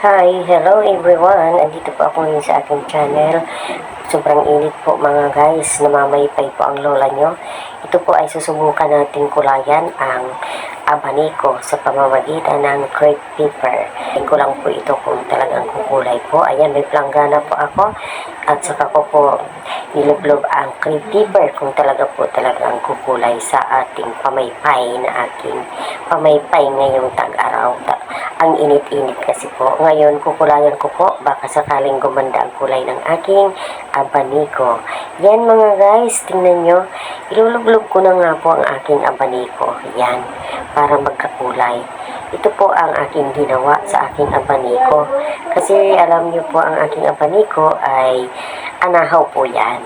Hi, hello everyone. Andito po ako ngayon sa aking channel. Sobrang init po mga guys. Namamaypay po ang lola nyo. Ito po ay susubukan nating kulayan ang abaniko sa pamamagitan ng crepe paper. Tingin ko lang po ito kung talagang kukulay po. Ayan, may planggana po ako. At saka ko po nilublob ang crepe paper kung talaga po talagang kukulay sa ating pamaypay na aking pamaypay ngayong tag-araw. Ta- ang init-init kasi po. Ngayon, kukulayan ko po, baka sakaling gumanda ang kulay ng aking abaniko. Yan mga guys, tingnan nyo. Ilulublog ko na nga po ang aking abaniko. Yan, para magkakulay. Ito po ang aking ginawa sa aking abaniko. Kasi alam nyo po, ang aking abaniko ay anahaw po yan.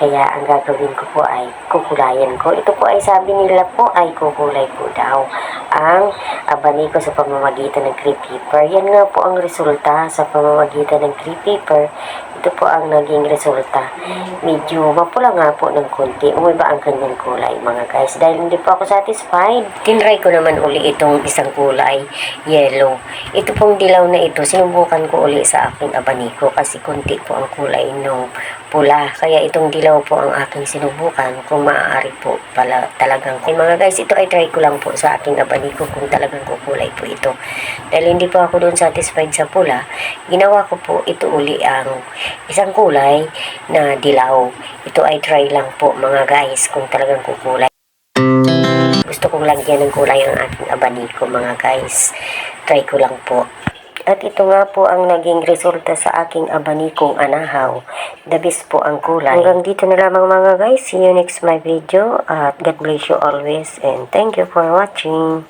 Kaya ang gagawin ko po ay kukulayan ko. Ito po ay sabi nila po ay kukulay po daw ang abaniko sa pamamagitan ng crepe paper. Yan nga po ang resulta sa pamamagitan ng crepe paper. Ito po ang naging resulta. Medyo mapula nga po ng konti. Umiba ang kanyang kulay mga guys. Dahil hindi po ako satisfied. Tinry ko naman uli itong isang kulay, yellow. Ito pong dilaw na ito, sinubukan ko uli sa aking abaniko kasi konti po ang kulay ng pula. Kaya itong dilaw po ang aking sinubukan kung maaari po pala talagang. Ay mga guys, ito ay try ko lang po sa aking abaniko kung talagang kukulay po ito. Dahil hindi po ako doon satisfied sa pula, ginawa ko po ito uli ang isang kulay na dilaw. Ito ay try lang po mga guys kung talagang kukulay. Gusto kong lagyan ng kulay ang aking abaniko mga guys. Try ko lang po. At ito nga po ang naging resulta sa aking abanikong anahaw. The po ang kulay. Hanggang dito na lamang mga guys. See you next my video. At God bless you always. And thank you for watching.